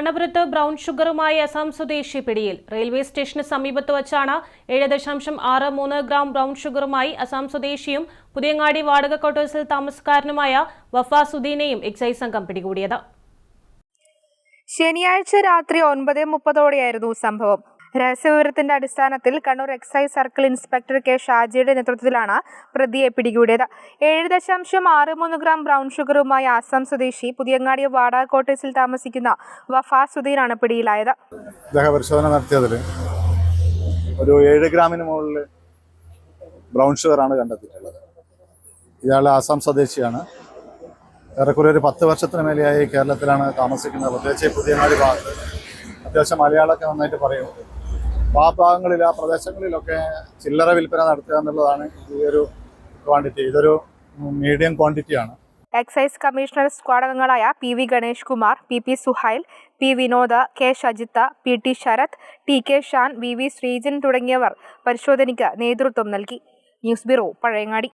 കണ്ണപുരത്ത് brown ഷുഗറുമായി Assam സ്വദേശി പിടിയിൽ. Railway സ്റ്റേഷന് സമീപത്ത് വച്ചാണ് ഏഴ് ദശാംശം ആറ് മൂന്ന് ഗ്രാം ബ്രൗൺ ഷുഗറുമായി അസം സ്വദേശിയും പുതിയങ്ങാടി വാടക ക്വാർട്ടേഴ്സിൽ താമസക്കാരനുമായ വഫാസുദ്ദീനെയും എക്സൈസ് സംഘം പിടികൂടിയത്. ശനിയാഴ്ച രാത്രി ഒൻപത് മുപ്പതോടെയായിരുന്നു സംഭവം. രഹസ്യവിവരത്തിന്റെ അടിസ്ഥാനത്തിൽ Kannur excise circle inspector K ഷാജിയുടെ നേതൃത്വത്തിലാണ് പ്രതിയെ പിടികൂടിയത്. ഏഴ് ദശാംശം ആറ് മൂന്ന് ഗ്രാം ബ്രൗൺ ഷുഗറുമായി ആസാം സ്വദേശി പുതിയങ്ങാടി വാടക കോട്ടേഴ്സിൽ താമസിക്കുന്ന വഫാസുദ്ദീനാണ് പിടിയിലായത്. ദേഹപരിശോധന നടത്തിയതിൽ ഒരു ഏഴ് ഗ്രാമിന് മുകളിൽ ബ്രൗൺ ഷുഗറാണ് കണ്ടെത്തിയിട്ടുള്ളത്. ഇയാൾ ആസാം സ്വദേശിയാണ്. ഏറെക്കുറെ ഒരു പത്ത് വർഷത്തിന് മേലെയായി കേരളത്തിലാണ് താമസിക്കുന്നത്. പ്രത്യേകിച്ച് പുതിയങ്ങാടി ഭാഗത്ത്. അത്യാവശ്യം മലയാളമൊക്കെ നന്നായിട്ട് പറയും. അപ്പോൾ ആ ഭാഗങ്ങളിൽ ആ പ്രദേശങ്ങളിലൊക്കെ ചില്ലറ വിൽപ്പന നടത്തുക എന്നുള്ളതാണ് ഈ ഒരു ക്വാണ്ടിറ്റി ഇതൊരു മീഡിയം ക്വാണ്ടിറ്റിയാണ് എക്സൈസ് കമ്മീഷണർ സ്ക്വാഡ് അംഗങ്ങളായ P V Ganesh Kumar P P Suhail P Vinod K Shajith P T Sharath T K Shan V V Sreejan തുടങ്ങിയവർ പരിശോധനയ്ക്ക് നേതൃത്വം നൽകി. News bureau Pazhayangadi.